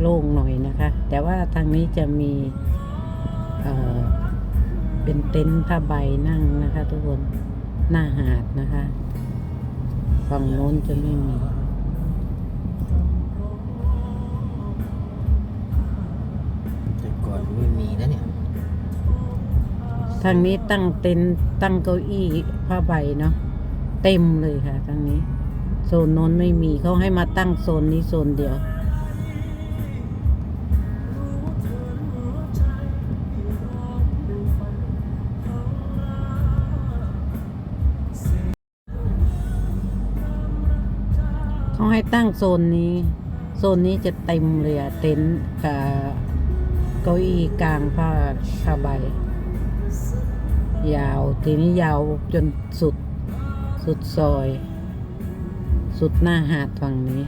โล่งหน่อยนะคะ แต่ว่าทางนี้จะมีเอ่อเป็นเต็นท์ผ้าใบนั่งนะคะ ทุกคนหน้าหาดนะคะฝั่งโน้นจะไม่มีแต่ก่อนไม่มีนะเนี่ยทางนี้ตั้งเต็นท์ตั้งเก้าอี้ผ้าใบเนาะเต็มเลยค่ะทางนี้ โซนโน้นไม่มีเขาให้มาตั้งโซนนี้โซนเดียว เขาให้ตั้งโซนนี้ โซนนี้จะเต็มเลยอะเต็นท์กับเก้าอี้กลางผ้าผ้าใบ ยาว ทีนี้ยาวจนสุดสุดซอย สุดหน้าหาดฝั่งนี้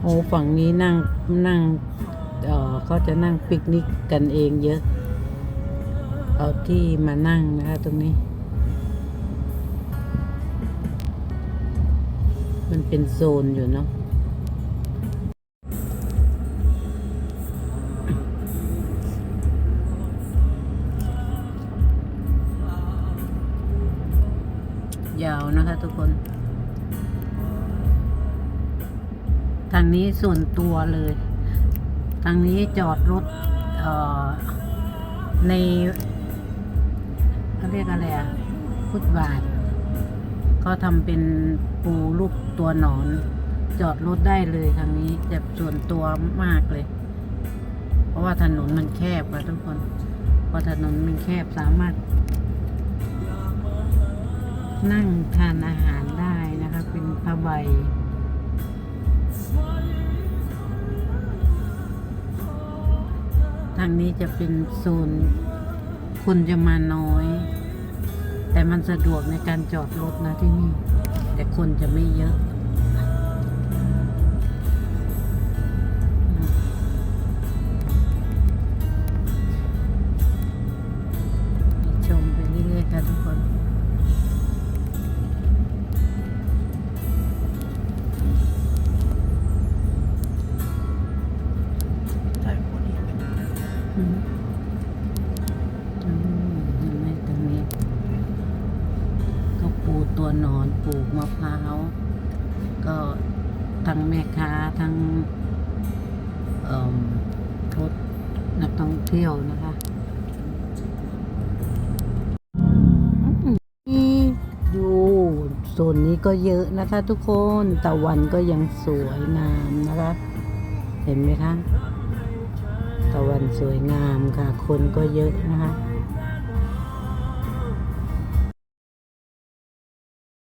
โอ้ฝั่งนี้นั่งนั่งเออเขาจะนั่งปิกนิกกันเองเยอะ เอาที่มานั่งนะคะตรงนี้ มันเป็นโซนอยู่เนาะ ยาวนะคะทุกคน ทางนี้ส่วนตัวเลย ทางนี้จอดรถในเขาเรียกอะไรอะฟุตบาทก็ทำเป็นปูลูกตัวหนอน จอดรถได้เลยทางนี้จะส่วนตัวมากเลย เพราะว่าถนนมันแคบค่ะทุกคนเพราะถนนมันแคบสามารถ นั่งทานอาหารได้นะคะ เป็นผ้าใบทางนี้จะเป็นโซนคนจะมาน้อย แต่มันสะดวกในการจอดรถนะที่นี่ แต่คนจะไม่เยอะ ไหมตรงนี้ก็ปลูกตัวนอนปลูกมะพร้าว ก็ทั้งแม่ค้าทั้งรถนักท่องเที่ยวนะคะอืมดูโซนนี้ก็เยอะนะคะทุกคนตะวันก็ยังสวยงามนะคะ เห็นไหมคะ ตะวันสวยงามค่ะ คนก็เยอะนะคะ